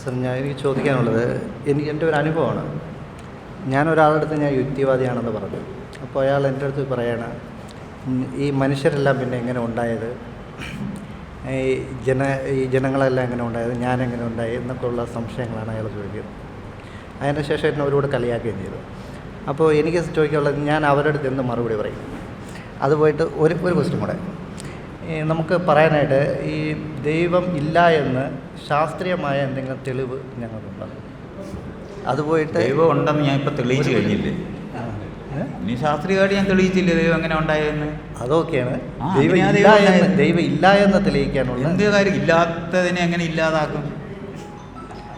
Sir ഞാൻ എനിക്ക് ചോദിക്കാനുള്ളത് എനിക്ക് എന്റെ ഒരു അനുഭവമാണ്. ഞാൻ അടുത്ത് ഞാൻ യുക്തിവാദിയാണെന്ന് പറഞ്ഞു. അപ്പോൾ അയാൾ എന്റെ അടുത്ത് പറയണം ഈ മനുഷ്യരെല്ലാം പിന്നെ എങ്ങനെ ഉണ്ടായത്? ഈ ജന ഈ ജനങ്ങളെല്ലാം എങ്ങനെ ഉണ്ടായത്? ഞാൻ എങ്ങനെ ഉണ്ടായി? എന്നൊക്കെ ഉള്ള സംശയങ്ങളാണ് അയാൾ ചോദിക്കുന്നത്. അതിന് ശേഷം എന്നെ അവരോട് കളിയാക്കുകയും ചെയ്തു. അപ്പോൾ എനിക്ക് ചോദിക്കാനുള്ളത് ഞാൻ അവരുടെ അടുത്ത് എന്ത് മറുപടി പറയും? അതുപോയിട്ട് ഒരു ഒരു ക്വസ്റ്റ്യൻ കൂടെ. നമുക്ക് പറയാനായിട്ട് ഈ ദൈവം ഇല്ല എന്ന് ശാസ്ത്രീയമായ എന്തെങ്കിലും തെളിവ് ഞങ്ങൾക്കുണ്ടോ? അതുപോയിട്ട് ദൈവം ഉണ്ടെന്ന് ഞാൻ ഇപ്പം തെളിയിച്ചു കഴിഞ്ഞില്ലേ? ഇനി ശാസ്ത്രീയമായിട്ട് ഞാൻ തെളിയിച്ചില്ലേ ദൈവം എങ്ങനെ ഉണ്ടായെന്ന്? അതൊക്കെയാണ് ദൈവം ഇല്ല എന്ന്. ദൈവം ഇല്ല എന്ന് തെളിയിക്കാനുള്ള എന്ത് കാര്യം? ഇല്ലാത്തതിനെ എങ്ങനെ ഇല്ലാതാക്കും?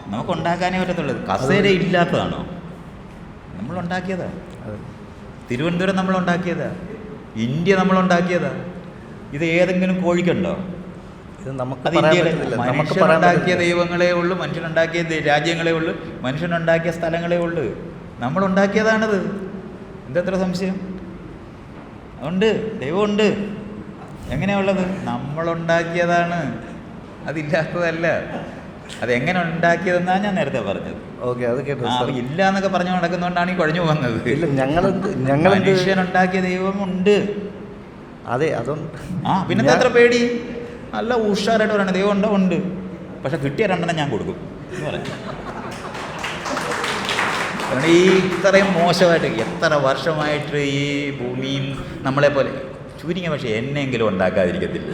നമുക്ക് ഉണ്ടാക്കാനേ പറ്റത്തുള്ളൂ. കസേര ഇല്ലാത്തതാണോ? നമ്മൾ ഉണ്ടാക്കിയതാ. തിരുവനന്തപുരം നമ്മൾ ഉണ്ടാക്കിയതാ. ഇന്ത്യ നമ്മൾ ഉണ്ടാക്കിയതാ. ഇത് ഏതെങ്കിലും കോഴിക്കുണ്ടോ? ഇത് നമുക്ക് നമുക്ക് ഉണ്ടാക്കിയ മനുഷ്യനുണ്ടാക്കിയ. ദൈവങ്ങളെ ഉള്ളൂ മനുഷ്യനുണ്ടാക്കിയ രാജ്യങ്ങളെ ഉള്ളൂ മനുഷ്യനുണ്ടാക്കിയ സ്ഥലങ്ങളെ ഉള്ളൂ. നമ്മൾ ഉണ്ടാക്കിയതാണത് എന്തെത്ര സംശയം? ഉണ്ട് ദൈവമുണ്ട്. എങ്ങനെയുള്ളത്? നമ്മളുണ്ടാക്കിയതാണ്. അതില്ലാത്തതല്ല. അതെങ്ങനെ ഉണ്ടാക്കിയതെന്നാണ് ഞാൻ നേരത്തെ പറഞ്ഞത്. ഓക്കെ അത് കേട്ടു ഇല്ല എന്നൊക്കെ പറഞ്ഞു നടക്കുന്നതുകൊണ്ടാണ് ഈ കുഴഞ്ഞു പോകുന്നത്. ഇല്ല ഞങ്ങൾ ഞങ്ങൾ മനുഷ്യനുണ്ടാക്കിയ ദൈവമുണ്ട്. അതെ അതും ആ പിന്നെ എത്ര പേടി? നല്ല ഉഷാറായിട്ട് പറയണം ദൈവം ഉണ്ടോ? ഉണ്ട്. പക്ഷെ കിട്ടിയ രണ്ടെണ്ണം ഞാൻ കൊടുക്കും. എന്ന് പറഞ്ഞു കാരണം ഈ ഇത്രയും മോശമായിട്ട് എത്ര വർഷമായിട്ട് ഈ ഭൂമിയും നമ്മളെ പോലെ ചുരുങ്ങിയ പക്ഷേ എന്നെങ്കിലും ഉണ്ടാക്കാതിരിക്കത്തില്ല?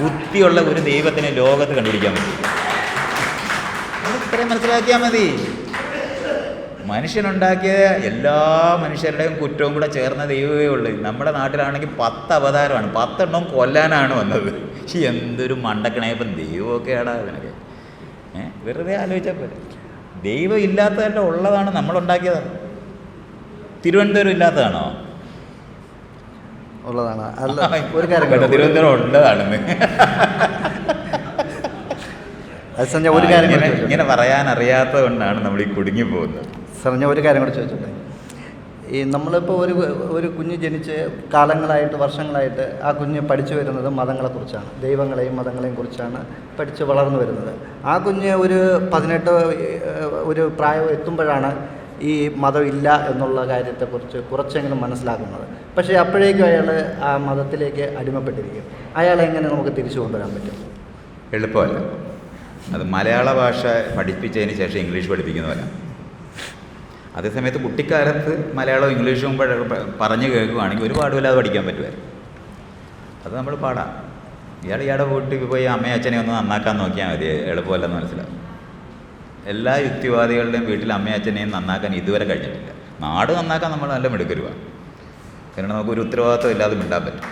ബുദ്ധിയുള്ള ഒരു ദൈവത്തിനെ ലോകത്ത് കണ്ടുപിടിക്കാൻ പറ്റും ഇത്രയും മനസ്സിലാക്കിയാൽ മതി. മനുഷ്യനുണ്ടാക്കിയ എല്ലാ മനുഷ്യരുടെയും കുറ്റവും കൂടെ ചേർന്ന ദൈവമേ ഉള്ളൂ. നമ്മുടെ നാട്ടിലാണെങ്കിൽ പത്ത് അവതാരമാണ്. പത്തെണ്ണം കൊല്ലാനാണ് വന്നത്. എന്തൊരു മണ്ടക്കണയപ്പം ദൈവമൊക്കെയാടാ അതിനൊക്കെ ഏഹ് വെറുതെ ആലോചിച്ചാൽ പോലെ ദൈവം ഇല്ലാത്തതല്ല ഉള്ളതാണ് നമ്മളുണ്ടാക്കിയതാണ് തിരുവനന്തപുരം ഇല്ലാത്തതാണോ? ഉള്ളതാണ്. അല്ല ഒരു കാര്യം. തിരുവനന്തപുരം ഉള്ളതാണെന്ന് ഒരു കാര്യം ഇങ്ങനെ പറയാൻ അറിയാത്തത് കൊണ്ടാണ് നമ്മൾ ഈ കുടുങ്ങി പോകുന്നത്. സാർ ഞാൻ ഒരു കാര്യം കൂടെ ചോദിച്ചോട്ടെ? ഈ നമ്മളിപ്പോൾ ഒരു ഒരു കുഞ്ഞ് ജനിച്ച് കാലങ്ങളായിട്ട് വർഷങ്ങളായിട്ട് ആ കുഞ്ഞ് പഠിച്ചു വരുന്നത് മതങ്ങളെക്കുറിച്ചാണ്. ദൈവങ്ങളെയും മതങ്ങളെയും കുറിച്ചാണ് പഠിച്ച് വളർന്നു വരുന്നത്. ആ കുഞ്ഞ് ഒരു പതിനെട്ട് ഒരു പ്രായം എത്തുമ്പോഴാണ് ഈ മതമില്ല എന്നുള്ള കാര്യത്തെക്കുറിച്ച് കുറച്ചെങ്കിലും മനസ്സിലാക്കുന്നത്. പക്ഷേ അപ്പോഴേക്കും അയാൾ ആ മതത്തിലേക്ക് അടിമപ്പെട്ടിരിക്കും. അയാളെ എങ്ങനെ നമുക്ക് തിരിച്ചു കൊണ്ടുവരാൻ പറ്റും? എളുപ്പമല്ല. അത് മലയാള ഭാഷ പഠിപ്പിച്ചതിന് ശേഷം ഇംഗ്ലീഷ് പഠിപ്പിക്കുന്നവരാണ് അതേസമയത്ത് കുട്ടിക്കാലത്ത് മലയാളവും ഇംഗ്ലീഷും പറഞ്ഞു കേൾക്കുകയാണെങ്കിൽ ഒരു പാടുമില്ലാതെ പഠിക്കാൻ പറ്റുമായിരുന്നു. അത് നമ്മൾ പാടാം. ഇയാൾ ഇയാളുടെ വീട്ടിൽ പോയി അമ്മയും അച്ഛനെ ഒന്ന് നന്നാക്കാൻ നോക്കിയാൽ മതി എളുപ്പമല്ലെന്ന് മനസ്സിലാവും. എല്ലാ യുക്തിവാദികളുടെയും വീട്ടിൽ അമ്മയും അച്ഛനെയും നന്നാക്കാൻ ഇതുവരെ കഴിഞ്ഞിട്ടില്ല. നാട് നന്നാക്കാൻ നമ്മൾ നല്ല മിടുക്കരുവാണ് കാരണം നമുക്കൊരു ഉത്തരവാദിത്വം ഇല്ലാതെ മിണ്ടാൻ പറ്റും.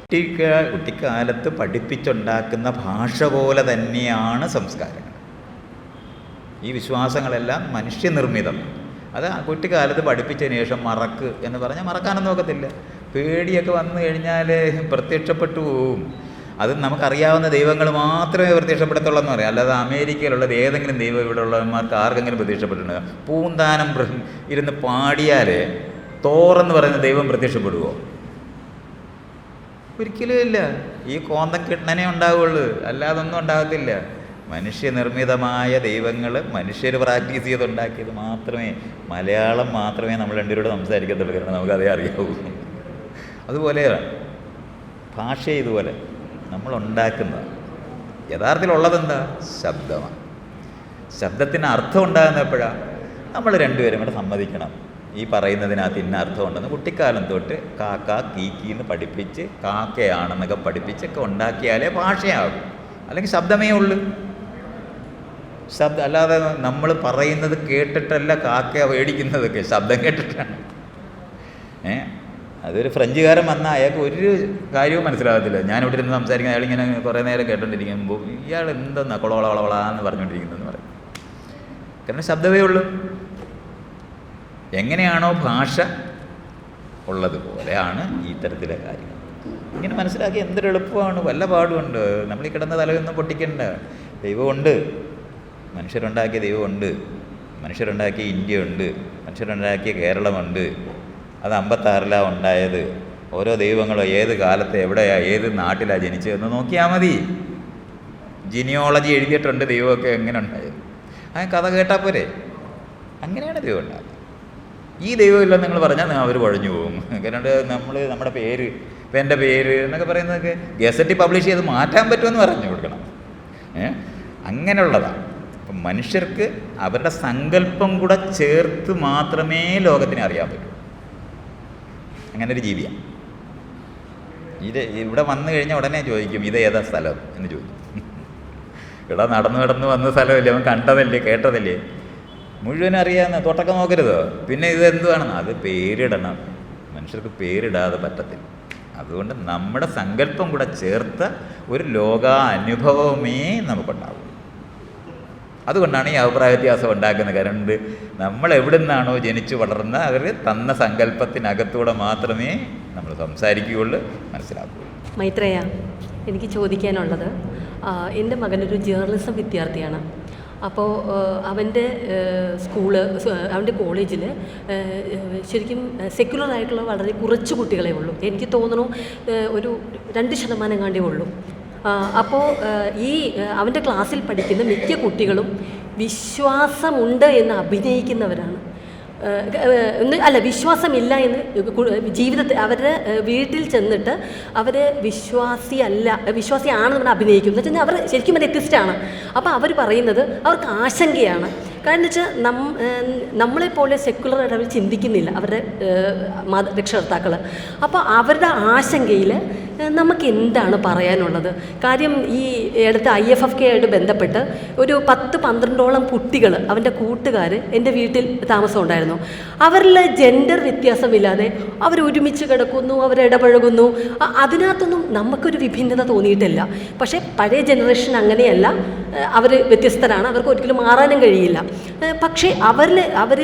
കുട്ടിക്ക കുട്ടിക്കാലത്ത് പഠിപ്പിച്ചുണ്ടാക്കുന്ന ഭാഷ പോലെ തന്നെയാണ് സംസ്കാരങ്ങൾ ഈ വിശ്വാസങ്ങളെല്ലാം മനുഷ്യനിർമ്മിതം. അത് കുട്ടിക്കാലത്ത് പഠിപ്പിച്ചതിന് ശേഷം മറക്ക് എന്ന് പറഞ്ഞാൽ മറക്കാനൊന്നും നോക്കത്തില്ല പേടിയൊക്കെ വന്നു കഴിഞ്ഞാൽ പ്രത്യക്ഷപ്പെട്ടു പോവും. അത് നമുക്കറിയാവുന്ന ദൈവങ്ങൾ മാത്രമേ പ്രത്യക്ഷപ്പെടത്തുള്ളൂ എന്ന് പറയാം. അല്ലാതെ അമേരിക്കയിലുള്ളത് ഏതെങ്കിലും ദൈവം ഇവിടെ ഉള്ളവന്മാർക്ക് ആർക്കെങ്കിലും പ്രത്യക്ഷപ്പെട്ടിട്ടുണ്ട്? പൂന്താനം ഇരുന്ന് പാടിയാൽ തോറെന്ന് പറയുന്ന ദൈവം പ്രത്യക്ഷപ്പെടുമോ ഒരിക്കലും ഇല്ല. ഈ കോന്തം കിട്ടണനെ ഉണ്ടാവുള്ളൂ അല്ലാതൊന്നും ഉണ്ടാകത്തില്ല. മനുഷ്യനിർമ്മിതമായ ദൈവങ്ങൾ മനുഷ്യർ പ്രാക്ടീസ് ചെയ്തുണ്ടാക്കിയത് മാത്രമേ മലയാളം മാത്രമേ നമ്മൾ രണ്ടുപേരോട് സംസാരിക്കത്തുള്ളൂ കാരണം നമുക്കതേ അറിയാവൂ. അതുപോലെ ഭാഷ ഇതുപോലെ നമ്മൾ ഉണ്ടാക്കുന്ന യഥാർത്ഥത്തിലുള്ളതെന്താ? ശബ്ദമാണ്. ശബ്ദത്തിന് അർത്ഥം ഉണ്ടാകുന്ന എപ്പോഴാണ് നമ്മൾ രണ്ടുപേരും കൂടെ സമ്മതിക്കണം. ഈ പറയുന്നതിനകത്ത് ഇന്ന അർത്ഥമുണ്ടെന്ന് കുട്ടിക്കാലം തൊട്ട് കാക്ക കീക്കി എന്ന് പഠിപ്പിച്ച് കാക്കയാണെന്നൊക്കെ പഠിപ്പിച്ചൊക്കെ ഉണ്ടാക്കിയാലേ ഭാഷയാകും. അല്ലെങ്കിൽ ശബ്ദമേ ഉള്ളൂ. ശബ്ദം അല്ലാതെ നമ്മൾ പറയുന്നത് കേട്ടിട്ടല്ല കാക്ക മേടിക്കുന്നതൊക്കെ ശബ്ദം കേട്ടിട്ടാണ്. ഏ? അതൊരു ഫ്രഞ്ചുകാരൻ വന്ന അയാൾക്ക് ഒരു കാര്യവും മനസ്സിലാകത്തില്ല. ഞാനിവിടെ ഇരുന്ന് സംസാരിക്കുന്ന അയാൾ ഇങ്ങനെ കുറേ നേരം കേട്ടോണ്ടിരിക്കുമ്പോൾ ഇയാൾ എന്തെന്നാ കൊളവള കൊളവളാന്ന് പറഞ്ഞുകൊണ്ടിരിക്കുന്നതെന്ന് പറയും. കാരണം ശബ്ദമേ ഉള്ളൂ. എങ്ങനെയാണോ ഭാഷ ഉള്ളതുപോലെയാണ് ഈ തരത്തിലെ കാര്യങ്ങൾ. ഇങ്ങനെ മനസ്സിലാക്കി എന്തൊരു എളുപ്പമാണ്. വല്ല പാടുമുണ്ട്. നമ്മൾ ഈ കിടന്ന തലയൊന്നും പൊട്ടിക്കണ്ട. ദൈവമുണ്ട്. മനുഷ്യരുണ്ടാക്കിയ ദൈവമുണ്ട് മനുഷ്യരുണ്ടാക്കിയ ഇന്ത്യയുണ്ട് മനുഷ്യരുണ്ടാക്കിയ കേരളമുണ്ട്. അത് അമ്പത്താറിലാണ് ഉണ്ടായത്. ഓരോ ദൈവങ്ങളോ ഏത് കാലത്ത് എവിടെയാ ഏത് നാട്ടിലാണ് ജനിച്ചതെന്ന് നോക്കിയാൽ മതി. ജിനിയോളജി എഴുതിയിട്ടുണ്ട് ദൈവമൊക്കെ എങ്ങനെ ഉണ്ടായത്. ആ കഥ കേട്ടാൽ പോരെ. അങ്ങനെയാണ് ദൈവം ഉണ്ടാകുന്നത് ഈ ദൈവമില്ല നിങ്ങൾ പറഞ്ഞാൽ അവർ കുഴഞ്ഞു പോകും. കാരണം നമ്മൾ നമ്മുടെ പേര് ഇപ്പം എന്റെ പേര് എന്നൊക്കെ പറയുന്നതൊക്കെ ഗസറ്റ് പബ്ലിഷ് ചെയ്ത് മാറ്റാൻ പറ്റുമെന്ന് പറഞ്ഞു കൊടുക്കണം. ഏഹ് അങ്ങനെയുള്ളതാണ് അപ്പം മനുഷ്യർക്ക് അവരുടെ സങ്കല്പം കൂടെ ചേർത്ത് മാത്രമേ ലോകത്തിനെ അറിയാൻ പറ്റൂ. അങ്ങനെ ഒരു ജീവിയാണ്. ഇത് ഇവിടെ വന്നു കഴിഞ്ഞാൽ ഉടനെ ചോദിക്കും ഇത് ഏതാ സ്ഥലം? എന്ന് ചോദിക്കും. ഇവിടെ നടന്നു നടന്ന് വന്ന സ്ഥലമല്ലേ? അവൻ കണ്ടതല്ലേ? കേട്ടതല്ലേ? മുഴുവൻ അറിയാന്ന് തൊട്ടൊക്കെ നോക്കരുതോ? പിന്നെ ഇത് എന്തുവാണെന്ന്? അത് പേരിടണം. മനുഷ്യർക്ക് പേരിടാതെ പറ്റത്തില്ല. അതുകൊണ്ട് നമ്മുടെ സങ്കല്പം കൂടെ ചേർത്ത ഒരു ലോകാനുഭവമേ നമുക്കുണ്ടാവും. അതുകൊണ്ടാണ് ഈ അഭിപ്രായ വ്യത്യാസം ഉണ്ടാക്കുന്നത്. കാരണം നമ്മൾ എവിടെ നിന്നാണോ ജനിച്ചു വളർന്ന അവർ തന്ന സങ്കല്പത്തിനകത്തൂടെ മാത്രമേ നമ്മൾ സംസാരിക്കുകയുള്ളൂ മനസ്സിലാക്കുകയുള്ളൂ. മൈത്രേയ എനിക്ക് ചോദിക്കാനുള്ളത് എന്റെ മകനൊരു ജേർണലിസം വിദ്യാർത്ഥിയാണ്. അപ്പോൾ അവന്റെ സ്കൂൾ അവന്റെ കോളേജിൽ ശരിക്കും സെക്യുലർ ആയിട്ടുള്ള വളരെ കുറച്ച് കുട്ടികളെ ഉള്ളൂ. എനിക്ക് തോന്നുന്നു ഒരു രണ്ട് ശതമാനം കാണ്ടേ ഉള്ളൂ. അപ്പോൾ ഈ അവന്റെ ക്ലാസ്സിൽ പഠിക്കുന്ന മിക്ക കുട്ടികളും വിശ്വാസമുണ്ട് എന്ന് അഭിനയിക്കുന്നവരാണ്. അല്ല വിശ്വാസമില്ല എന്ന് ജീവിതത്തിൽ അവരുടെ വീട്ടിൽ ചെന്നിട്ട് അവർ വിശ്വാസിയല്ല വിശ്വാസിയാണെന്ന് നമ്മൾ അഭിനയിക്കും എന്ന് വെച്ചാൽ അവർ ശരിക്കും ഒരു എത്തിസ്റ്റാണ് അപ്പോൾ അവർ പറയുന്നത് അവർക്ക് ആശങ്കയാണ്. കാരണം വെച്ചാൽ നം നമ്മളെപ്പോലെ സെക്കുലറായിട്ട് അവർ ചിന്തിക്കുന്നില്ല അവരുടെ രക്ഷകർത്താക്കൾ അപ്പോൾ അവരുടെ ആശങ്കയിൽ നമുക്ക് എന്താണ് പറയാനുള്ളത്? കാര്യം ഈ അടുത്ത് ഐ എഫ് എഫ് കെ ആയിട്ട് ബന്ധപ്പെട്ട് ഒരു പത്ത് പന്ത്രണ്ടോളം കുട്ടികൾ അവന്റെ കൂട്ടുകാർ എന്റെ വീട്ടിൽ താമസം ഉണ്ടായിരുന്നു അവരിൽ ജെൻഡർ വ്യത്യാസമില്ലാതെ അവർ ഒരുമിച്ച് കിടക്കുന്നു അവർ ഇടപഴകുന്നു അ- അതിനകത്തൊന്നും നമുക്കൊരു വിഭിന്നത തോന്നിയിട്ടില്ല. പക്ഷേ പഴയ ജനറേഷൻ അങ്ങനെയല്ല. അവർ വ്യത്യസ്തരാണ്. അവർക്ക് ഒരിക്കലും മാറാനും കഴിയില്ല. പക്ഷേ അവരിൽ അവർ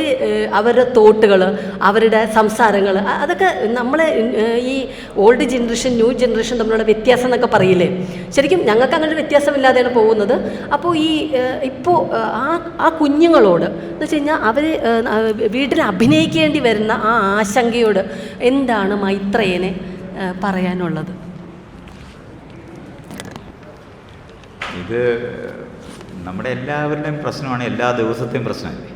അവരുടെ തോട്ടുകൾ അവരുടെ സംസാരങ്ങൾ അതൊക്കെ നമ്മളെ ഈ ഓൾഡ് ജനറേഷൻ ന്യൂ ജനറേഷൻ തമ്മിലുള്ള വ്യത്യാസം എന്നൊക്കെ പറയില്ലേ? ശരിക്കും ഞങ്ങൾക്ക് അങ്ങനെ ഒരു വ്യത്യാസമില്ലാതെയാണ് പോകുന്നത്. അപ്പോൾ ഈ ഇപ്പോൾ ആ ആ കുഞ്ഞുങ്ങളോട് എന്ന് വെച്ച് കഴിഞ്ഞാൽ അവർ വീട്ടിൽ അഭിനയിക്കേണ്ടി വരുന്ന ആ ആശങ്കയോട് എന്താണ് മൈത്രേയനെ പറയാനുള്ളത്? ഇത് നമ്മുടെ എല്ലാവരുടെയും പ്രശ്നമാണ് എല്ലാ ദിവസത്തെയും പ്രശ്നമല്ലേ?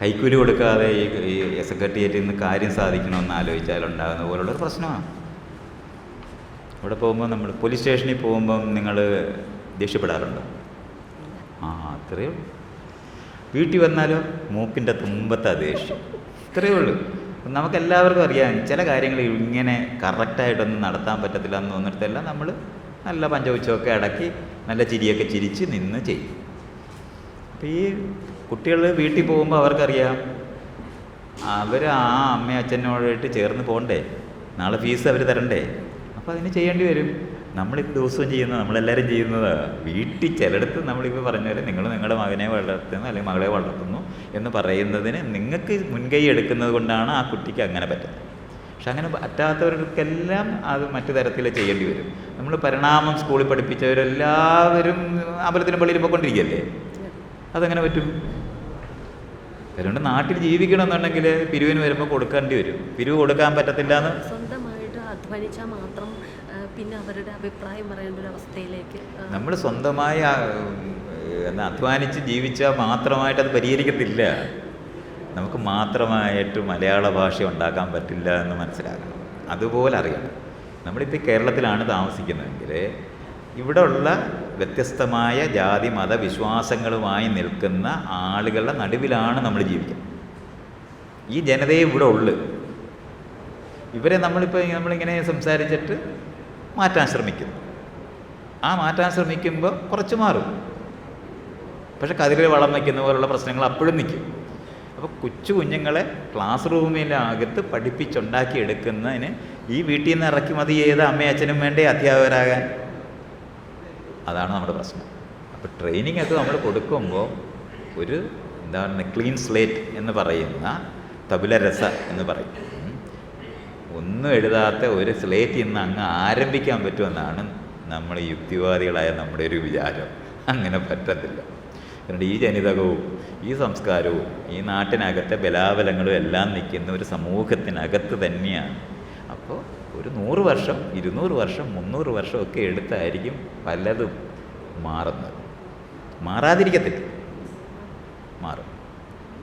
കൈക്കൂലി കൊടുക്കാതെ ഈ സെക്രട്ടേറിയറ്റിൽ നിന്ന് കാര്യം സാധിക്കണമെന്ന് ആലോചിച്ചാൽ ഉണ്ടാകുന്ന പോലുള്ളൊരു പ്രശ്നമാണ്. ഇവിടെ പോകുമ്പോൾ നമ്മൾ പോലീസ് സ്റ്റേഷനിൽ പോകുമ്പം നിങ്ങൾ ദേഷ്യപ്പെടാറുണ്ടോ? ആ അത്രയേ ഉള്ളൂ വീട്ടിൽ വന്നാലോ? മൂക്കിന്റെ തുമ്പത്താ ദേഷ്യം. ഇത്രയേ ഉള്ളൂ. നമുക്ക് എല്ലാവർക്കും അറിയാം ചില കാര്യങ്ങൾ ഇങ്ങനെ കറക്റ്റായിട്ടൊന്നും നടത്താൻ പറ്റത്തില്ല എന്ന് തോന്നിടത്തെല്ലാം നമ്മൾ നല്ല പഞ്ചവച്ചമൊക്കെ അടക്കി നല്ല ചിരിയൊക്കെ ചിരിച്ച് നിന്ന് ചെയ്യും. അപ്പോൾ ഈ കുട്ടികൾ വീട്ടിൽ പോകുമ്പോൾ അവർക്കറിയാം അവർ ആ അമ്മയും അച്ഛനോടായിട്ട് ചേർന്ന് പോകണ്ടേ നാളെ ഫീസ് അവർ തരണ്ടേ? അപ്പോൾ അതിന് ചെയ്യേണ്ടി വരും. നമ്മളിപ്പോൾ ദിവസവും ചെയ്യുന്നത് നമ്മളെല്ലാവരും ചെയ്യുന്നത് വീട്ടിൽ ചിലയിടത്ത് നമ്മളിപ്പോൾ പറഞ്ഞ പോലെ നിങ്ങൾ നിങ്ങളുടെ മകനെ വളർത്തുന്നു അല്ലെങ്കിൽ മകളെ വളർത്തുന്നു എന്ന് പറയുന്നതിന് നിങ്ങൾക്ക് മുൻകൈ എടുക്കുന്നത് കൊണ്ടാണ് ആ കുട്ടിക്ക് അങ്ങനെ പറ്റുന്നത്. പക്ഷെ അങ്ങനെ പറ്റാത്തവർക്കെല്ലാം അത് മറ്റു തരത്തിൽ ചെയ്യേണ്ടി വരും. നമ്മൾ പരിണാമം സ്കൂളിൽ പഠിപ്പിച്ചവരെല്ലാവരും അമ്പലത്തിലും പള്ളിയിലും പോയിക്കൊണ്ടിരിക്കുകയല്ലേ? അതങ്ങനെ പറ്റും? അതുകൊണ്ട് നാട്ടിൽ ജീവിക്കണമെന്നുണ്ടെങ്കിൽ പിരിവിന് വരുമ്പോൾ കൊടുക്കേണ്ടി വരും. പിരിവ് കൊടുക്കാൻ പറ്റത്തില്ല എന്ന് അധ്വാനിച്ചാൽ മാത്രം പിന്നെ അവരുടെ അഭിപ്രായം പറയേണ്ട ഒരു അവസ്ഥയിലേക്ക് നമ്മൾ സ്വന്തമായി അധ്വാനിച്ച് ജീവിച്ചാൽ മാത്രമായിട്ട് അത് പരിഹരിക്കത്തില്ല. നമുക്ക് മാത്രമായിട്ട് മലയാള ഭാഷ ഉണ്ടാക്കാൻ പറ്റില്ല എന്ന് മനസ്സിലാക്കണം. അതുപോലെ അറിയണം. നമ്മളിപ്പോൾ കേരളത്തിലാണ് താമസിക്കുന്നതെങ്കിൽ ഇവിടെയുള്ള വ്യത്യസ്തമായ ജാതി മത വിശ്വാസങ്ങളുമായി നിൽക്കുന്ന ആളുകളുടെ നടുവിലാണ് നമ്മൾ ജീവിക്കുന്നത്. ഈ ജനതയെ ഇവിടെ ഉള്ളു. ഇവരെ നമ്മളിപ്പോൾ നമ്മളിങ്ങനെ സംസാരിച്ചിട്ട് മാറ്റാൻ ശ്രമിക്കും ആ മാറ്റാൻ ശ്രമിക്കുമ്പോൾ കുറച്ച് മാറും. പക്ഷെ കതിരിൽ വളം വയ്ക്കുന്ന പോലുള്ള പ്രശ്നങ്ങൾ അപ്പോഴും നിൽക്കും. അപ്പോൾ കൊച്ചു കുഞ്ഞുങ്ങളെ ക്ലാസ് റൂമിനകത്ത് പഠിപ്പിച്ചുണ്ടാക്കി എടുക്കുന്നതിന് ഈ വീട്ടിൽ നിന്ന് ഇറക്കി മതി ചെയ്ത അമ്മയും അച്ഛനും വേണ്ടേ അധ്യാപകരാകാൻ? അതാണ് നമ്മുടെ പ്രശ്നം. അപ്പോൾ ട്രെയിനിങ് ഒക്കെ നമ്മൾ കൊടുക്കുമ്പോൾ ഒരു എന്താ പറയുക ക്ലീൻ സ്ലേറ്റ് എന്ന് പറയുന്ന തബുല രസ എന്ന് പറയും. ഒന്നും എഴുതാത്ത ഒരു സ്ലേറ്റ് ഇന്ന് അങ്ങ് ആരംഭിക്കാൻ പറ്റുമെന്നാണ് നമ്മൾ യുക്തിവാദികളായ നമ്മുടെ ഒരു വിചാരം. അങ്ങനെ പറ്റത്തില്ല. കാരണം ഈ ജനിതകവും ഈ സംസ്കാരവും ഈ നാട്ടിനകത്തെ ബലാബലങ്ങളും എല്ലാം നിൽക്കുന്ന ഒരു സമൂഹത്തിനകത്ത് തന്നെയാണ്. അപ്പോൾ ഒരു നൂറ് വർഷം ഇരുന്നൂറ് വർഷം മുന്നൂറ് വർഷം ഒക്കെ എടുത്തായിരിക്കും പലതും മാറുന്നത്. മാറാതിരിക്കത്തില്ല. മാറും.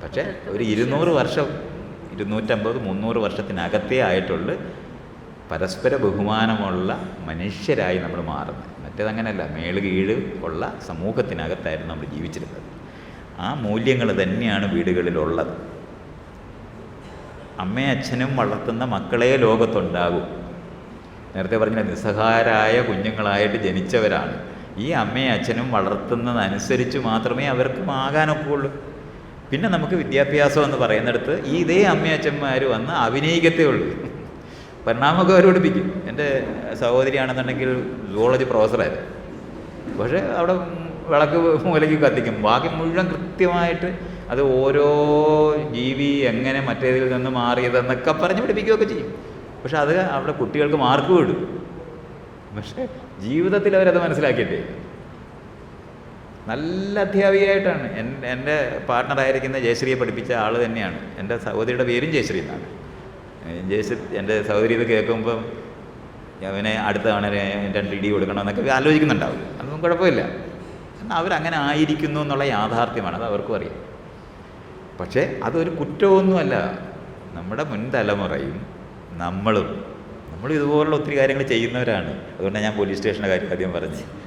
പക്ഷേ ഒരു ഇരുന്നൂറ് വർഷം ഇരുന്നൂറ്റമ്പത് മുന്നൂറ് വർഷത്തിനകത്തേ ആയിട്ടുള്ളൂ പരസ്പര ബഹുമാനമുള്ള മനുഷ്യരായി നമ്മൾ മാറുന്നത്. മറ്റേതങ്ങനെയല്ല മേൾ കീഴ് ഉള്ള സമൂഹത്തിനകത്തായിരുന്നു നമ്മൾ ജീവിച്ചിരുന്നത്. ആ മൂല്യങ്ങൾ തന്നെയാണ് വീടുകളിലുള്ളത്. അമ്മയും അച്ഛനും വളർത്തുന്ന മക്കളെ ലോകത്തുണ്ടാകും. നേരത്തെ പറഞ്ഞ നിസ്സഹാരായ കുഞ്ഞുങ്ങളായിട്ട് ജനിച്ചവരാണ്. ഈ അമ്മയും അച്ഛനും വളർത്തുന്നതനുസരിച്ച് മാത്രമേ അവർക്കും ആകാനൊക്കുള്ളൂ പിന്നെ നമുക്ക് വിദ്യാഭ്യാസം എന്ന് പറയുന്നിടത്ത് ഈ ഇതേ അമ്മയച്ഛന്മാർ വന്ന് അഭിനയിക്കത്തേ ഉള്ളൂ. പരിണാമമൊക്കെ അവർ പഠിപ്പിക്കും. എന്റെ സഹോദരിയാണെന്നുണ്ടെങ്കിൽ സുവോളജി പ്രൊഫസറായിരുന്നു പക്ഷേ അവിടെ വിളക്ക് മൂലയ്ക്ക് കത്തിക്കും. ബാക്കി മുഴുവൻ കൃത്യമായിട്ട് അത് ഓരോ ജീവി എങ്ങനെ മറ്റേതിൽ നിന്ന് മാറിയതെന്നൊക്കെ പറഞ്ഞ് പഠിപ്പിക്കുകയൊക്കെ ചെയ്യും. പക്ഷെ അത് അവിടെ കുട്ടികൾക്ക് മാർക്ക് വിടും. പക്ഷേ ജീവിതത്തിൽ അവരത് മനസ്സിലാക്കിയിട്ടേ നല്ല അധ്യാപികയായിട്ടാണ്. എൻ- എന്റെ പാർട്ട്ണറായിരിക്കുന്ന ജയശ്രീയെ പഠിപ്പിച്ച ആൾ തന്നെയാണ്. എന്റെ സഹോദരിയുടെ പേരും ജയശ്രീ എന്നാണ്. ജയശ്രീ എന്റെ സഹോദരി ഇത് കേൾക്കുമ്പം അവനെ അടുത്ത തവണ രണ്ട് ഇടി കൊടുക്കണമെന്നൊക്കെ ആലോചിക്കുന്നുണ്ടാവും. അതൊന്നും കുഴപ്പമില്ല. എന്നാൽ അവരങ്ങനെ ആയിരിക്കുന്നു എന്നുള്ള യാഥാർത്ഥ്യമാണ്. അത് അവർക്കും അറിയാം. പക്ഷേ അതൊരു കുറ്റമൊന്നുമല്ല. നമ്മുടെ മുൻ തലമുറയും നമ്മളും നമ്മൾ ഇതുപോലുള്ള ഒത്തിരി കാര്യങ്ങൾ ചെയ്യുന്നവരാണ്. അതുകൊണ്ടാണ് ഞാൻ പോലീസ് സ്റ്റേഷന്റെ കാര്യം ആദ്യം പറഞ്ഞു ഏഹ്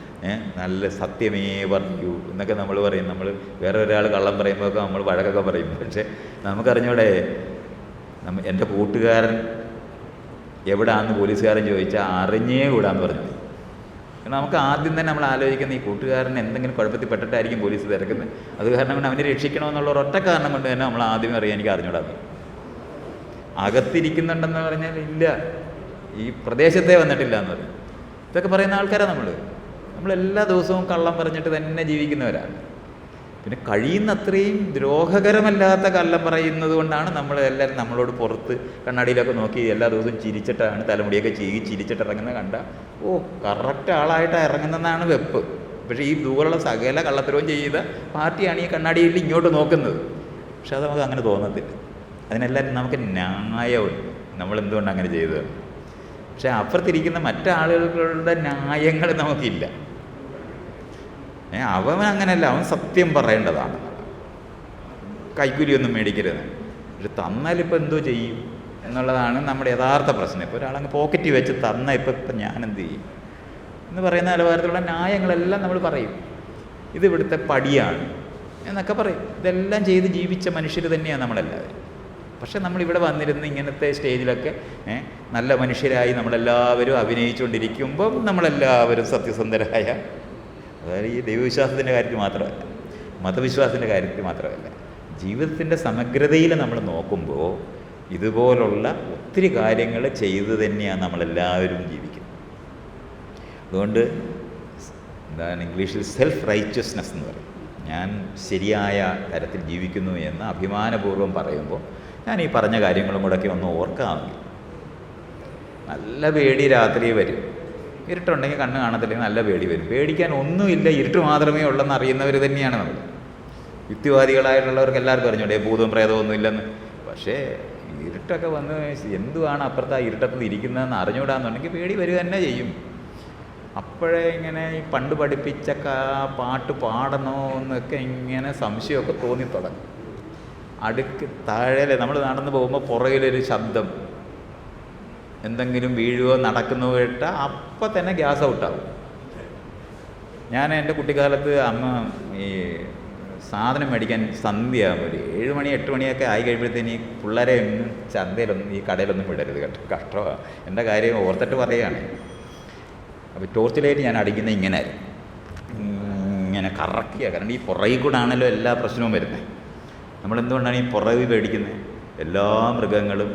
നല്ല സത്യമേ പറയൂ എന്നൊക്കെ നമ്മൾ പറയും. നമ്മൾ വേറെ ഒരാൾ കള്ളം പറയുമ്പോഴൊക്കെ നമ്മൾ വഴക്കൊക്കെ പറയും. പക്ഷേ നമുക്കറിഞ്ഞൂടെ നമ്മ എന്റെ കൂട്ടുകാരൻ എവിടാന്ന് പോലീസുകാരൻ ചോദിച്ചാൽ അറിഞ്ഞേ കൂടാന്ന് പറഞ്ഞു നമുക്ക് ആദ്യം തന്നെ നമ്മൾ ആലോചിക്കുന്ന ഈ കൂട്ടുകാരൻ എന്തെങ്കിലും കുഴപ്പത്തിൽ പെട്ടിട്ടായിരിക്കും പോലീസ് തിരക്കുന്നത്. അത് കാരണം കൊണ്ട് അവനെ രക്ഷിക്കണമെന്നുള്ള ഒരൊറ്റ കാരണം കൊണ്ട് തന്നെ നമ്മൾ ആദ്യമേ അറിയാൻ എനിക്ക് അറിഞ്ഞൂടാന്ന് അകത്തിരിക്കുന്നുണ്ടെന്ന് പറഞ്ഞാൽ ഇല്ല. ഈ പ്രദേശത്തെ വന്നിട്ടില്ല എന്ന് പറയും. ഇതൊക്കെ പറയുന്ന ആൾക്കാരാണ് നമ്മൾ നമ്മൾ എല്ലാ ദിവസവും കള്ളം പറഞ്ഞിട്ട് തന്നെ ജീവിക്കുന്നവരാണ്. പിന്നെ കഴിയുന്നത്രയും ദ്രോഹകരമല്ലാത്ത കള്ളം പറയുന്നത് കൊണ്ടാണ് നമ്മൾ എല്ലാവരും നമ്മളോട് പുറത്ത് കണ്ണാടിയിലൊക്കെ നോക്കി എല്ലാ ദിവസവും ചിരിച്ചിട്ടാണ് തലമുടിയൊക്കെ ചീകി ചിരിച്ചിട്ട് ഇറങ്ങുന്നത് കണ്ട ഓ കറക്റ്റ് ആളായിട്ട് ഇറങ്ങുന്നതാണ് വെപ്പ്. പക്ഷേ ഈ ദൂരമുള്ള സകല കള്ളത്തരവും ചെയ്ത പാർട്ടിയാണ് ഈ കണ്ണാടിയിൽ ഇങ്ങോട്ട് നോക്കുന്നത്. പക്ഷെ അത് നമുക്ക് അങ്ങനെ തോന്നത്തില്ല. അതിനെല്ലാം നമുക്ക് ന്യായവും നമ്മൾ എന്തുകൊണ്ട് അങ്ങനെ ചെയ്തത്? പക്ഷെ അപ്പുറത്തിരിക്കുന്ന മറ്റാളുകളുടെ ന്യായങ്ങൾ നമുക്കില്ല. ഏ അവൻ അങ്ങനെയല്ല അവൻ സത്യം പറയേണ്ടതാണ്. കൈക്കൂലിയൊന്നും മേടിക്കരുത്. പക്ഷെ തന്നാലിപ്പോൾ എന്തോ ചെയ്യും എന്നുള്ളതാണ് നമ്മുടെ യഥാർത്ഥ പ്രശ്നം. ഇപ്പോൾ ഒരാളങ്ങ് പോക്കറ്റിൽ വെച്ച് തന്ന ഇപ്പം ഇപ്പം എന്ത് ചെയ്യും? എന്ന് പറയുന്ന നിലവാരത്തിലുള്ള ന്യായങ്ങളെല്ലാം നമ്മൾ പറയും. ഇത് ഇവിടുത്തെ പടിയാണ് എന്നൊക്കെ പറയും. ഇതെല്ലാം ചെയ്ത് ജീവിച്ച മനുഷ്യർ തന്നെയാണ് നമ്മളെല്ലാവരും. പക്ഷെ നമ്മളിവിടെ വന്നിരുന്ന് ഇങ്ങനത്തെ സ്റ്റേജിലൊക്കെ നല്ല മനുഷ്യരായി നമ്മളെല്ലാവരും അഭിനയിച്ചുകൊണ്ടിരിക്കുമ്പം നമ്മളെല്ലാവരും സത്യസന്ധരായ അതായത് ഈ ദൈവവിശ്വാസത്തിന്റെ കാര്യത്തിൽ മാത്രമല്ല മതവിശ്വാസത്തിന്റെ കാര്യത്തിൽ മാത്രമല്ല ജീവിതത്തിന്റെ സമഗ്രതയിൽ നമ്മൾ നോക്കുമ്പോൾ ഇതുപോലുള്ള ഒത്തിരി കാര്യങ്ങൾ ചെയ്തു തന്നെയാണ് നമ്മളെല്ലാവരും ജീവിക്കുന്നത്. അതുകൊണ്ട് എന്താണ് ഇംഗ്ലീഷിൽ സെൽഫ് റൈച്ചസ്നെസ് എന്ന് പറയും. ഞാൻ ശരിയായ തരത്തിൽ ജീവിക്കുന്നു എന്ന് അഭിമാനപൂർവം പറയുമ്പോൾ ഞാൻ ഈ പറഞ്ഞ കാര്യങ്ങളും കൂടെയൊക്കെ ഒന്ന് ഓർക്കാമെങ്കിൽ നല്ല പേടി രാത്രി വരും. ഇരുട്ടുണ്ടെങ്കിൽ കണ്ണ് കാണത്തില്ലെങ്കിൽ നല്ല പേടി വരും. പേടിക്കാൻ ഒന്നുമില്ല ഇരുട്ട് മാത്രമേ ഉള്ളെന്ന് അറിയുന്നവർ തന്നെയാണ് നമ്മൾ യുക്തിവാദികളായിട്ടുള്ളവർക്ക് എല്ലാവർക്കും അറിഞ്ഞൂടെ ഭൂതവും പ്രേതവും ഒന്നും ഇല്ലെന്ന്. പക്ഷേ ഇരുട്ടൊക്കെ വന്ന് എന്തുവാണ് അപ്പുറത്ത് ആ ഇരുട്ടത്ത് ഇരിക്കുന്നതെന്ന് അറിഞ്ഞുകൂടാന്നുണ്ടെങ്കിൽ പേടി വരിക തന്നെ ചെയ്യും. അപ്പോഴേ ഇങ്ങനെ ഈ പണ്ട് പഠിപ്പിച്ച പാട്ട് പാടണോ എന്നൊക്കെ ഇങ്ങനെ സംശയമൊക്കെ തോന്നി തുടങ്ങും. അടുക്ക് താഴെ നമ്മൾ നടന്നു പോകുമ്പോൾ പുറകിലൊരു ശബ്ദം. എന്തെങ്കിലും വീഴുവോ നടക്കുന്നോ കേട്ടാൽ അപ്പം തന്നെ ഗ്യാസ് ഔട്ടാവും. ഞാൻ എന്റെ കുട്ടിക്കാലത്ത് അമ്മ ഈ സാധനം മേടിക്കാൻ സന്ധ്യയാകുമ്പോൾ ഒരു ഏഴ് മണി എട്ട് മണിയൊക്കെ ആയി കഴിയുമ്പോഴത്തേന് ഈ പിള്ളേരെ ഒന്നും ചന്തയിലൊന്നും ഈ കടയിലൊന്നും വിടരുത് കേട്ടോ. കഷ്ടമാണ് എന്റെ കാര്യം? ഓർത്തിട്ട് പറയുകയാണ്. അപ്പോൾ ടോർച്ച് ലൈറ്റ് ഞാൻ അടിക്കുന്നത് ഇങ്ങനെ. ഇങ്ങനെ കറക്കുക കാരണം ഈ പുറകിൽ കൂടെ ആണല്ലോ എല്ലാ പ്രശ്നവും വരുന്നത്. നമ്മളെന്തുകൊണ്ടാണ് ഈ പുറകിൽ പേടിക്കുന്നത്? എല്ലാ മൃഗങ്ങളും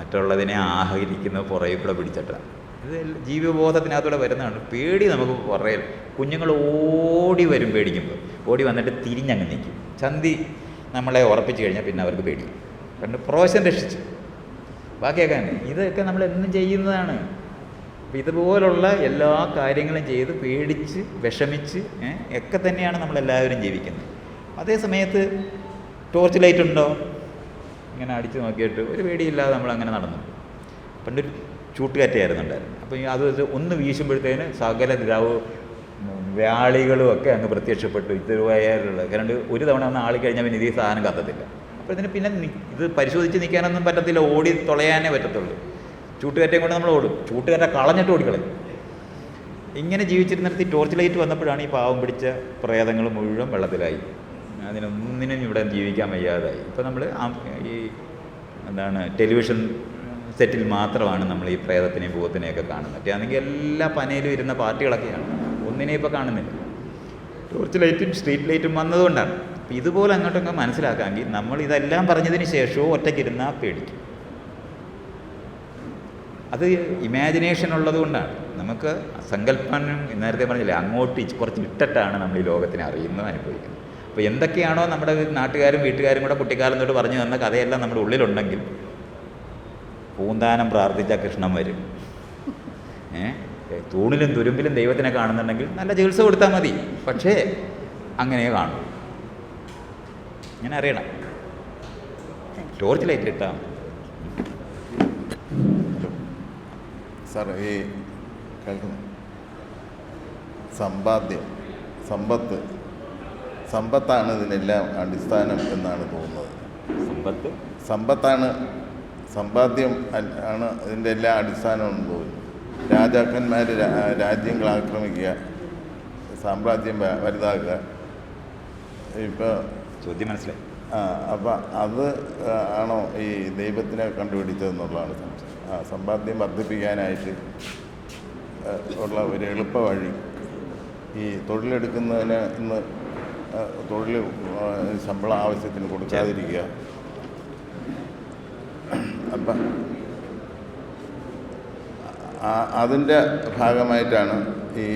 മറ്റുള്ളതിനെ ആഹരിക്കുന്ന പുറകിൽ കൂടെ പിടിച്ചിട്ടാണ്. ഇത് ജീവബോധത്തിനകത്തൂടെ വരുന്നതാണ്. പേടി നമുക്ക് പറയൽ കുഞ്ഞുങ്ങൾ ഓടി വരും പേടിക്കുമ്പോൾ. ഓടി വന്നിട്ട് തിരിഞ്ഞങ്ങ് നിൽക്കും. ചന്തി നമ്മളെ ഉറപ്പിച്ച് കഴിഞ്ഞാൽ പിന്നെ അവർക്ക് പേടി. കണ്ട് പ്രോശം രക്ഷിച്ചു. ബാക്കിയൊക്കെ ഇതൊക്കെ നമ്മൾ എന്നും ചെയ്യുന്നതാണ്. അപ്പം ഇതുപോലുള്ള എല്ലാ കാര്യങ്ങളും ചെയ്ത് പേടിച്ച് വിഷമിച്ച് ഒക്കെ തന്നെയാണ് നമ്മളെല്ലാവരും ജീവിക്കുന്നത്. അതേ സമയത്ത് ടോർച്ച് ലൈറ്റ് ഉണ്ടോ? ഇങ്ങനെ അടിച്ച് നോക്കിയിട്ട് ഒരു പേടിയില്ലാതെ നമ്മൾ അങ്ങനെ നടന്നു. പണ്ടൊരു ചൂട്ടുകാറ്റായിരുന്നു അപ്പോൾ ഈ അത് ഒന്ന് വീശുമ്പോഴത്തേന് സകല ദ്രാവ് വ്യാളികളും ഒക്കെ അങ്ങ് പ്രത്യക്ഷപ്പെട്ടു. ഇതുവയാലുള്ള കാരണം ഒരു തവണ ഒന്ന് ആളി കഴിഞ്ഞാൽ പിന്നെ ഇതേ സാധനം കത്തത്തില്ല. അപ്പോൾ പിന്നെ ഇത് പരിശോധിച്ച് നിൽക്കാനൊന്നും പറ്റത്തില്ല. ഓടി തുളയാനേ പറ്റത്തുള്ളൂ. ചൂട്ടുകാറ്റയും കൊണ്ട് നമ്മൾ ഓടും. ചൂട്ടുകാറ്റ കളഞ്ഞിട്ട് ഓടിക്കളയും. ഇങ്ങനെ ജീവിച്ചിരുന്നിടത്ത് ടോർച്ച് ലൈറ്റ് വന്നപ്പോഴാണ് ഈ പാവം പിടിച്ച പ്രേതങ്ങൾ മുഴുവൻ വെള്ളത്തിലായി. അതിനൊന്നിനും ഇവിടെ ജീവിക്കാൻ വയ്യാതായി. ഇപ്പോൾ നമ്മൾ ഈ എന്താണ് ടെലിവിഷൻ സെറ്റിൽ മാത്രമാണ് നമ്മൾ ഈ പ്രേതത്തിനെയും ഭൂതത്തിനെയൊക്കെ കാണുന്നത്. അല്ലെങ്കിൽ എല്ലാ പനയിലും ഇരുന്ന പാർട്ടികളൊക്കെയാണ്. ഒന്നിനെയും ഇപ്പോൾ കാണുന്നില്ല. ടോർച്ച് ലൈറ്റും സ്ട്രീറ്റ് ലൈറ്റും വന്നതുകൊണ്ടാണ്. അപ്പോൾ ഇതുപോലെ അങ്ങോട്ടൊക്കെ മനസ്സിലാക്കാമെങ്കിൽ നമ്മൾ ഇതെല്ലാം പറഞ്ഞതിന് ശേഷവും ഒറ്റയ്ക്കിരുന്നാൽ പേടിക്കും. അത് ഇമാജിനേഷൻ ഉള്ളതുകൊണ്ടാണ് നമുക്ക് സങ്കല്പനം നേരത്തെ പറഞ്ഞില്ലേ അങ്ങോട്ട് കുറച്ച് ഇട്ടിട്ടാണ് നമ്മൾ ഈ ലോകത്തിനെ അറിയുന്നത് അനുഭവിക്കുന്നത്. അപ്പോൾ എന്തൊക്കെയാണോ നമ്മുടെ നാട്ടുകാരും വീട്ടുകാരും കൂടെ കുട്ടിക്കാലം തൊട്ട് പറഞ്ഞു തന്ന കഥയെല്ലാം നമ്മുടെ ഉള്ളിലുണ്ടെങ്കിൽ പൂന്താനം പ്രാർത്ഥിച്ച കൃഷ്ണൻ വരും. തൂണിലും തുരുമ്പിലും ദൈവത്തിനെ കാണുന്നുണ്ടെങ്കിൽ നല്ല ചികിത്സ കൊടുത്താൽ മതി. പക്ഷേ അങ്ങനെ കാണും. ഞാൻ അറിയണം ടോർച്ച് ലൈറ്റ് ഇട്ടാൽ സാർ ഈ കേൾക്കുന്നു? സമ്പാദ്യം സമ്പത്ത്. സമ്പത്താണ് ഇതിനെല്ലാം അടിസ്ഥാനം എന്നാണ് തോന്നുന്നത്. സമ്പത്ത്? സമ്പത്താണ് സമ്പാദ്യം ആണ് ഇതിന്റെ എല്ലാ അടിസ്ഥാനം എന്ന് തോന്നുന്നു രാജാക്കന്മാർ രാജ്യങ്ങൾ ആക്രമിക്കുക സാമ്രാജ്യം വലുതാക്കുക. ഇപ്പോൾ ചോദ്യം മനസ്സിലായി. ആ അപ്പം അത് ആണോ ഈ ദൈവത്തിനെ കണ്ടുപിടിച്ചതെന്നുള്ളതാണ് സംശയം. ആ സമ്പാദ്യം വർദ്ധിപ്പിക്കാനായിട്ട് ഉള്ള ഒരു എളുപ്പ വഴി ഈ തൊഴിലെടുക്കുന്നതിന് ഇന്ന് തൊഴിൽ ശമ്പളം ആവശ്യത്തിന് കൊടുക്കാതിരിക്കുക. അപ്പം അതിന്റെ ഭാഗമായിട്ടാണ് ഈ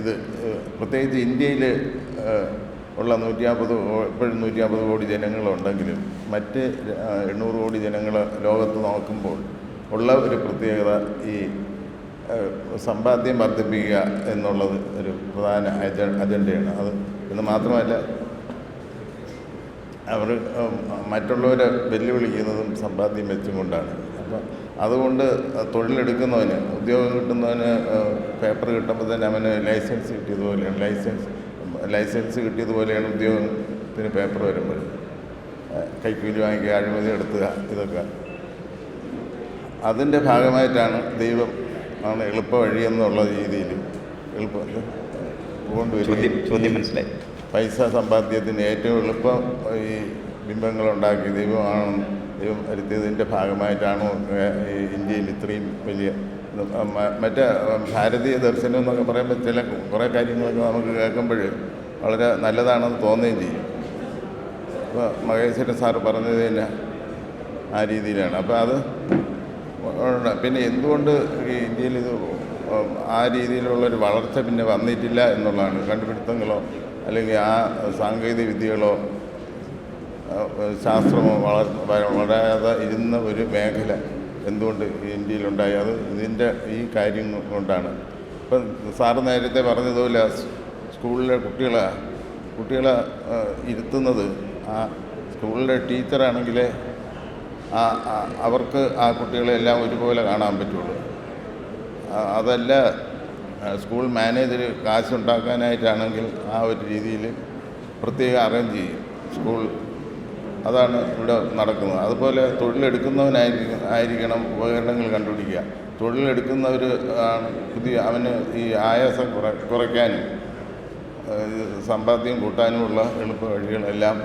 ഇത് പ്രത്യേകിച്ച് ഇന്ത്യയിൽ ഉള്ള നൂറ്റി എപ്പോഴും ഇപ്പോഴും നൂറ്റി നാൽപ്പത് കോടി ജനങ്ങളുണ്ടെങ്കിലും മറ്റ് എണ്ണൂറ് കോടി ജനങ്ങൾ ലോകത്ത് നോക്കുമ്പോൾ ഉള്ള ഒരു പ്രത്യേകത ഈ സമ്പാദ്യം വർദ്ധിപ്പിക്കുക എന്നുള്ളത് ഒരു പ്രധാന അജ അജണ്ടയാണ്. അത് എന്ന് മാത്രമല്ല അവർ മറ്റുള്ളവർ വെല്ലുവിളിക്കുന്നതും സമ്പാദ്യം വെച്ചും കൊണ്ടാണ് അപ്പം അതുകൊണ്ട് തൊഴിലെടുക്കുന്നവന് ഉദ്യോഗം കിട്ടുന്നവന് പേപ്പർ കിട്ടുമ്പോൾ തന്നെ അവന് ലൈസൻസ് കിട്ടിയതുപോലെയാണ് ലൈസൻസ് ലൈസൻസ് കിട്ടിയതുപോലെയാണ് ഉദ്യോഗത്തിന് പേപ്പർ വരുമ്പോൾ കൈക്കൂലി വാങ്ങിക്കുക അഴിമതി എടുത്തുക ഇതൊക്കെ. അതിന്റെ ഭാഗമായിട്ടാണ് ദൈവം ആണ് എളുപ്പ വഴി എന്നുള്ള രീതിയിൽ എളുപ്പം കൊണ്ടുവരുന്നത് ചോദ്യം മനസ്സിലായി. പൈസ സമ്പാദ്യത്തിന് ഏറ്റവും എളുപ്പം ഈ ബിംബങ്ങളുണ്ടാക്കി ദൈവമാണ്. ദൈവം വരുത്തിയതിന്റെ ഭാഗമായിട്ടാണോ ഇന്ത്യയിൽ ഇത്രയും വലിയ മറ്റേ ഭാരതീയ ദർശനം എന്നൊക്കെ പറയുമ്പോൾ ചില കുറേ കാര്യങ്ങളൊക്കെ നമുക്ക് കേൾക്കുമ്പോൾ വളരെ നല്ലതാണെന്ന് തോന്നുകയും ചെയ്യും. അപ്പോൾ മഹേശ്വരൻ സാർ പറഞ്ഞത് തന്നെ ആ രീതിയിലാണ്. അപ്പോൾ അത്. പിന്നെ എന്തുകൊണ്ട് ഈ ഇന്ത്യയിൽ ഇത് ആ രീതിയിലുള്ളൊരു വളർച്ച പിന്നെ വന്നിട്ടില്ല എന്നുള്ളതാണ്. കണ്ടുപിടുത്തങ്ങളോ അല്ലെങ്കിൽ ആ സാങ്കേതിക വിദ്യകളോ ശാസ്ത്രമോ വളർ വളരാതെ ഇരുന്ന ഒരു മേഖല എന്തുകൊണ്ട് ഇന്ത്യയിലുണ്ടായി? അത് ഇതിന്റെ ഈ കാര്യം കൊണ്ടാണ്. ഇപ്പം സാറ് നേരത്തെ പറഞ്ഞതുപോലെ സ്കൂളിലെ കുട്ടികളെ കുട്ടികളെ ഇരുത്തുന്നത് ആ സ്കൂളിലെ ടീച്ചറാണെങ്കിൽ അവർക്ക് ആ കുട്ടികളെ എല്ലാം ഒരുപോലെ കാണാൻ പറ്റുള്ളൂ. അതല്ല സ്കൂൾ മാനേജർ കാശുണ്ടാക്കാനായിട്ടാണെങ്കിൽ ആ ഒരു രീതിയിൽ പ്രത്യേകം അറേഞ്ച് ചെയ്യും സ്കൂൾ അതാണ് ഇവിടെ നടക്കുന്നത്. അതുപോലെ തൊഴിലെടുക്കുന്നവനായിരിക്കും ആയിരിക്കണം ഉപകരണങ്ങൾ കണ്ടുപിടിക്കുക. തൊഴിലെടുക്കുന്നവർ ആണ് പുതിയ അവന് ഈ ആയാസം കുറ കുറയ്ക്കാനും സമ്പാദ്യം കൂട്ടാനുമുള്ള എളുപ്പ വഴികളെല്ലാം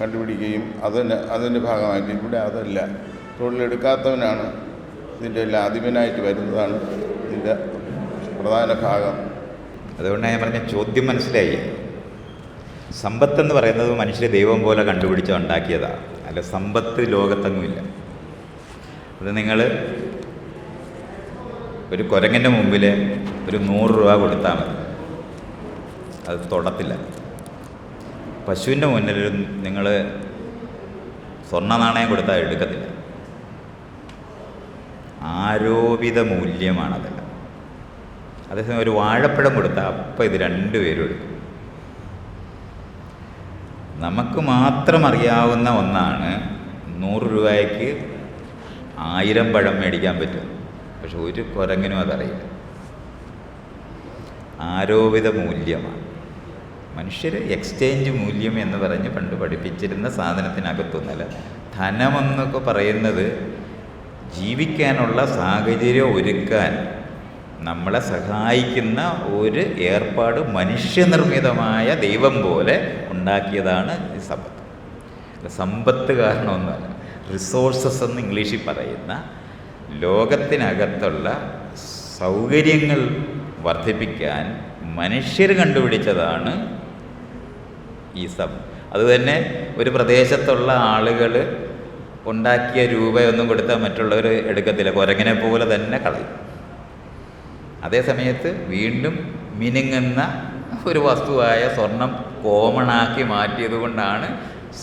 കണ്ടുപിടിക്കുകയും അതിന് അതിന്റെ ഭാഗമായിട്ട്. ഇവിടെ അതല്ല. തൊഴിലെടുക്കാത്തവനാണ് ഇതിന്റെ എല്ലാം അധിപനായിട്ട് വരുന്നതാണ് ഇതിന്റെ പ്രധാന ഭാഗം. അതുകൊണ്ടാണ് ഞാൻ പറഞ്ഞ ചോദ്യം മനസ്സിലായി. സമ്പത്തെന്ന് പറയുന്നത് മനുഷ്യരെ ദൈവം പോലെ കണ്ടുപിടിച്ച് ഉണ്ടാക്കിയതാണ് അല്ല സമ്പത്ത് ലോകത്തെങ്ങുമില്ല. അത് നിങ്ങൾ ഒരു കുരങ്ങന്റെ മുമ്പിൽ ഒരു നൂറ് രൂപ കൊടുത്താൽ മതി. അത് തൊടത്തില്ല. പശുവിന്റെ മുന്നിൽ നിങ്ങൾ സ്വർണ നാണയം കൊടുത്താൽ എടുക്കത്തില്ല. ആരോപിത മൂല്യമാണതെല്ലാം അതേസമയം ഒരു വാഴപ്പഴം കൊടുത്താൽ അപ്പം ഇത് രണ്ടുപേരും എടുക്കും. നമുക്ക് മാത്രം അറിയാവുന്ന ഒന്നാണ് നൂറ് രൂപയ്ക്ക് ആയിരം പഴം മേടിക്കാൻ പറ്റും. പക്ഷെ ഒരു കുരങ്ങിനും അതറിയില്ല. ആരോപിത മൂല്യമാണ്. മനുഷ്യർ എക്സ്ചേഞ്ച് മൂല്യം എന്ന് പറഞ്ഞ് പണ്ട് പഠിപ്പിച്ചിരുന്ന സാധനത്തിനകത്തൊന്നല്ല ധനമെന്നൊക്കെ പറയുന്നത് ജീവിക്കാനുള്ള സാഹചര്യം ഒരുക്കാൻ നമ്മളെ സഹായിക്കുന്ന ഒരു ഏർപ്പാട് മനുഷ്യനിർമ്മിതമായ ദൈവം പോലെ ഉണ്ടാക്കിയതാണ് സമ്പത്ത്. സമ്പത്ത് കാരണമൊന്നുമല്ല. റിസോഴ്സസ് എന്ന് ഇംഗ്ലീഷിൽ പറയുന്ന ലോകത്തിനകത്തുള്ള സൗകര്യങ്ങൾ വർദ്ധിപ്പിക്കാൻ മനുഷ്യർ കണ്ടുപിടിച്ചതാണ് ഈ സം അതുതന്നെ ഒരു പ്രദേശത്തുള്ള ആളുകൾ ഉണ്ടാക്കിയ രൂപയൊന്നും കൊടുത്താൽ മറ്റുള്ളവർ എടുക്കത്തില്ല. കുരങ്ങനെ പോലെ തന്നെ കളയും. അതേ സമയത്ത് വീണ്ടും മിനുങ്ങുന്ന ഒരു വസ്തുവായ സ്വർണം കോമണാക്കി മാറ്റിയത് കൊണ്ടാണ്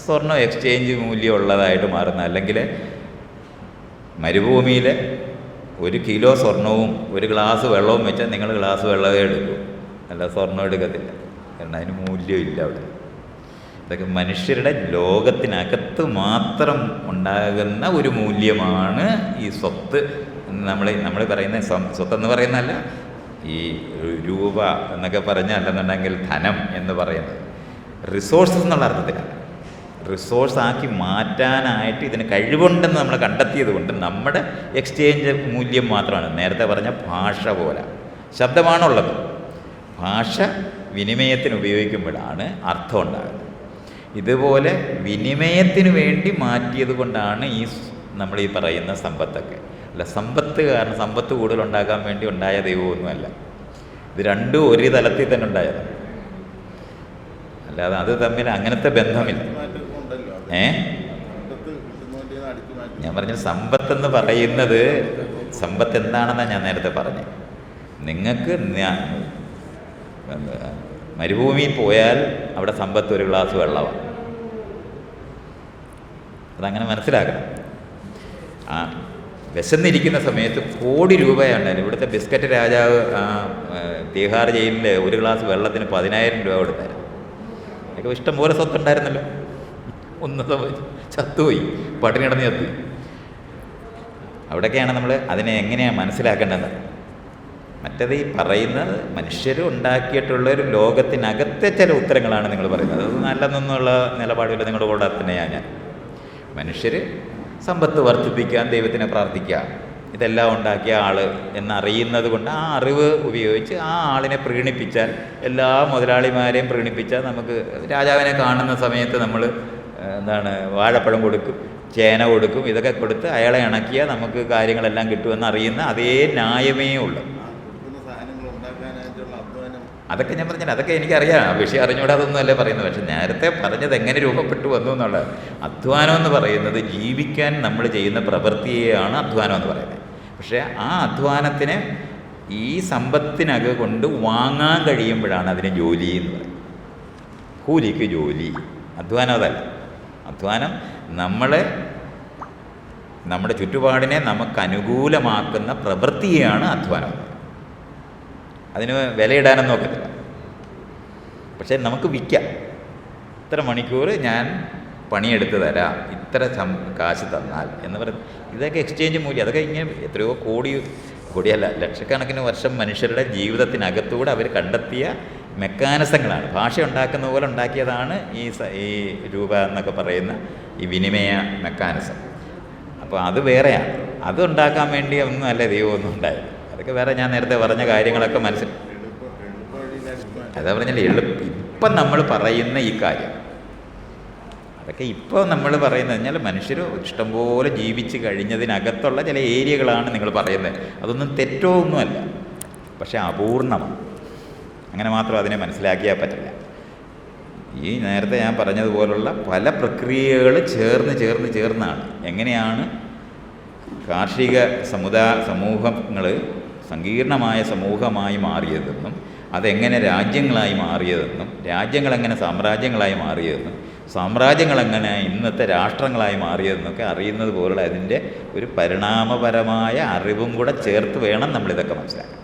സ്വർണം എക്സ്ചേഞ്ച് മൂല്യം ഉള്ളതായിട്ട് മാറുന്നത്. അല്ലെങ്കിൽ മരുഭൂമിയിൽ ഒരു കിലോ സ്വർണവും ഒരു ഗ്ലാസ് വെള്ളവും വെച്ചാൽ നിങ്ങൾ ഗ്ലാസ് വെള്ളമേ എടുക്കൂ. അല്ല സ്വർണം എടുക്കത്തില്ല. കാരണം അതിന് മൂല്യമില്ല അവിടെ. ഇതൊക്കെ മനുഷ്യരുടെ ലോകത്തിനകത്ത് മാത്രം ഉണ്ടാകുന്ന ഒരു മൂല്യമാണ് ഈ സ്വത്ത് നമ്മൾ നമ്മൾ പറയുന്ന സ്വത്ത് എന്ന് പറയുന്നതല്ല ഈ രൂപ എന്നൊക്കെ പറഞ്ഞല്ലെന്നുണ്ടെങ്കിൽ ധനം എന്ന് പറയുന്നത്. റിസോഴ്സസ് എന്നുള്ള അർത്ഥത്തിലാണ്. റിസോഴ്സ് ആക്കി മാറ്റാനായിട്ട് ഇതിന് കഴിവുണ്ടെന്ന് നമ്മൾ കണ്ടെത്തിയത് കൊണ്ട് നമ്മുടെ എക്സ്ചേഞ്ച് മൂല്യം മാത്രമാണ്. നേരത്തെ പറഞ്ഞ ഭാഷ പോലെ. ശബ്ദമാണുള്ളത്. ഭാഷ വിനിമയത്തിന് ഉപയോഗിക്കുമ്പോഴാണ് അർത്ഥം ഉണ്ടാകുന്നത്. ഇതുപോലെ വിനിമയത്തിന് വേണ്ടി മാറ്റിയത് കൊണ്ടാണ് ഈ നമ്മൾ ഈ പറയുന്ന സമ്പത്തൊക്കെ. അല്ല സമ്പത്ത് കാരണം സമ്പത്ത് കൂടുതൽ ഉണ്ടാക്കാൻ വേണ്ടി ഉണ്ടായ ദൈവമൊന്നുമല്ല. ഇത് രണ്ടും ഒരു തലത്തിൽ തന്നെ ഉണ്ടായതാണ് അല്ലാതെ അത് തമ്മിൽ അങ്ങനത്തെ ബന്ധമില്ല. ഏ? ഞാൻ പറഞ്ഞ സമ്പത്തെന്ന് പറയുന്നത് സമ്പത്ത് എന്താണെന്നാണ് ഞാൻ നേരത്തെ പറഞ്ഞത് നിങ്ങൾക്ക് മരുഭൂമിയിൽ പോയാൽ അവിടെ സമ്പത്ത് ഒരു ഗ്ലാസ് വെള്ളമാണ് അതങ്ങനെ മനസ്സിലാക്കണം. ആ വിശന്നിരിക്കുന്ന സമയത്ത് കോടി രൂപയാണ് ഇവിടുത്തെ ബിസ്ക്കറ്റ് രാജാവ് തീഹാർ ജയിലിൽ ഒരു ഗ്ലാസ് വെള്ളത്തിന് പതിനായിരം രൂപ കൊടുത്തായിരുന്നു. അതൊക്കെ ഇഷ്ടം പോലെ സ്വത്തുണ്ടായിരുന്നല്ലോ ഒന്ന് ചത്തുപോയി. പട്ടിണി കിടന്ന് ചത്തുപോയി അവിടെയൊക്കെയാണ് നമ്മൾ അതിനെ എങ്ങനെയാണ് മനസ്സിലാക്കേണ്ടത്? മറ്റത് ഈ പറയുന്നത് മനുഷ്യർ ഉണ്ടാക്കിയിട്ടുള്ള ഒരു ലോകത്തിനകത്തെ ചില ഉത്തരങ്ങളാണ് നിങ്ങൾ പറയുന്നത്. അത് നല്ലതെന്നുള്ള നിലപാടുകൾ നിങ്ങളുടെ കൂടെ തന്നെയാണ് ഞാൻ. മനുഷ്യർ സമ്പത്ത് വർദ്ധിപ്പിക്കാൻ ദൈവത്തിനെ പ്രാർത്ഥിക്കുക. ഇതെല്ലാം ഉണ്ടാക്കിയ ആൾ എന്നറിയുന്നത് കൊണ്ട് ആ അറിവ് ഉപയോഗിച്ച് ആ ആളിനെ പ്രീണിപ്പിച്ചാൽ എല്ലാ മുതലാളിമാരെയും പ്രീണിപ്പിച്ചാൽ നമുക്ക് രാജാവിനെ കാണുന്ന സമയത്ത് നമ്മൾ എന്താണ് വാഴപ്പഴം കൊടുക്കും ചേന കൊടുക്കും ഇതൊക്കെ കൊടുത്ത് അയാളെ ഇണക്കിയാൽ നമുക്ക് കാര്യങ്ങളെല്ലാം കിട്ടുമെന്ന് അറിയുന്ന അതേ ന്യായമേ ഉള്ളൂ ആ കൊടുക്കുന്ന സാധനങ്ങൾ ഉണ്ടാക്കാനായിട്ടുള്ള അധ്വാനം അതൊക്കെ ഞാൻ പറഞ്ഞില്ല അതൊക്കെ എനിക്കറിയാം. ആ വിഷയം അറിഞ്ഞൂടാ അതൊന്നുമല്ല പറയുന്നത്. പക്ഷെ നേരത്തെ പറഞ്ഞത് എങ്ങനെ രൂപപ്പെട്ടു വന്നു എന്നുള്ളത്. അധ്വാനം എന്ന് പറയുന്നത് ജീവിക്കാൻ നമ്മൾ ചെയ്യുന്ന പ്രവൃത്തിയെയാണ് അധ്വാനം എന്ന് പറയുന്നത്. പക്ഷേ ആ അധ്വാനത്തിന് ഈ സമ്പത്തിനക കൊണ്ട് വാങ്ങാൻ കഴിയുമ്പോഴാണ് അതിന് ജോലി എന്ന് പറയുന്നത്. കൂലിക്ക് ജോലി. അധ്വാനം അതല്ല. അധ്വാനം നമ്മൾ നമ്മുടെ ചുറ്റുപാടിനെ നമുക്ക് അനുകൂലമാക്കുന്ന പ്രവൃത്തിയാണ് അധ്വാനം അതിന് വിലയിടാനൊന്നും നോക്കത്തില്ല പക്ഷേ നമുക്ക് വിൽക്കാം. ഇത്ര മണിക്കൂർ ഞാൻ പണിയെടുത്ത് തരാം. ഇത്ര സം കാശ് തന്നാൽ എന്ന് പറയുന്നത് ഇതൊക്കെ എക്സ്ചേഞ്ച് മൂല്യം. അതൊക്കെ ഇങ്ങനെ എത്രയോ കോടി കോടിയല്ല ലക്ഷക്കണക്കിന് വർഷം മനുഷ്യരുടെ ജീവിതത്തിനകത്തൂടെ അവർ കണ്ടെത്തിയ മെക്കാനിസങ്ങളാണ്. ഭാഷ ഉണ്ടാക്കുന്ന പോലെ ഉണ്ടാക്കിയതാണ് ഈ ഈ രൂപ എന്നൊക്കെ പറയുന്ന ഈ വിനിമയ മെക്കാനിസം. അപ്പോൾ അത് വേറെയാണ്. അത് ഉണ്ടാക്കാൻ വേണ്ടി ഒന്നും അല്ല ദൈവമൊന്നും ഉണ്ടായത്. അതൊക്കെ വേറെ ഞാൻ നേരത്തെ പറഞ്ഞ കാര്യങ്ങളൊക്കെ മനസ്സിൽ അതാ പറഞ്ഞാൽ എളുപ്പം ഇപ്പം നമ്മൾ പറയുന്ന ഈ കാര്യം. അതൊക്കെ ഇപ്പോൾ നമ്മൾ പറയുന്നത് കഴിഞ്ഞാൽ മനുഷ്യർ ഇഷ്ടംപോലെ ജീവിച്ച് കഴിഞ്ഞതിനകത്തുള്ള ചില ഏരിയകളാണ് നിങ്ങൾ പറയുന്നത്. അതൊന്നും തെറ്റോ ഒന്നുമല്ല പക്ഷേ അപൂർണമാണ്. അങ്ങനെ മാത്രം അതിനെ മനസ്സിലാക്കിയാൽ പറ്റില്ല. ഈ നേരത്തെ ഞാൻ പറഞ്ഞതുപോലുള്ള പല പ്രക്രിയകൾ ചേർന്ന് ചേർന്ന് ചേർന്നാണ്. എങ്ങനെയാണ് കാർഷിക സമുദായ സമൂഹങ്ങൾ സങ്കീർണമായ സമൂഹമായി മാറിയതെന്നും അതെങ്ങനെ രാജ്യങ്ങളായി മാറിയതെന്നും രാജ്യങ്ങളെങ്ങനെ സാമ്രാജ്യങ്ങളായി മാറിയതെന്നും സാമ്രാജ്യങ്ങളെങ്ങനെ ഇന്നത്തെ രാഷ്ട്രങ്ങളായി മാറിയതെന്നൊക്കെ അറിയുന്നത് പോലുള്ള അതിന്റെ ഒരു പരിണാമപരമായ അറിവും കൂടെ ചേർത്ത് വേണം നമ്മളിതൊക്കെ മനസ്സിലാക്കാൻ.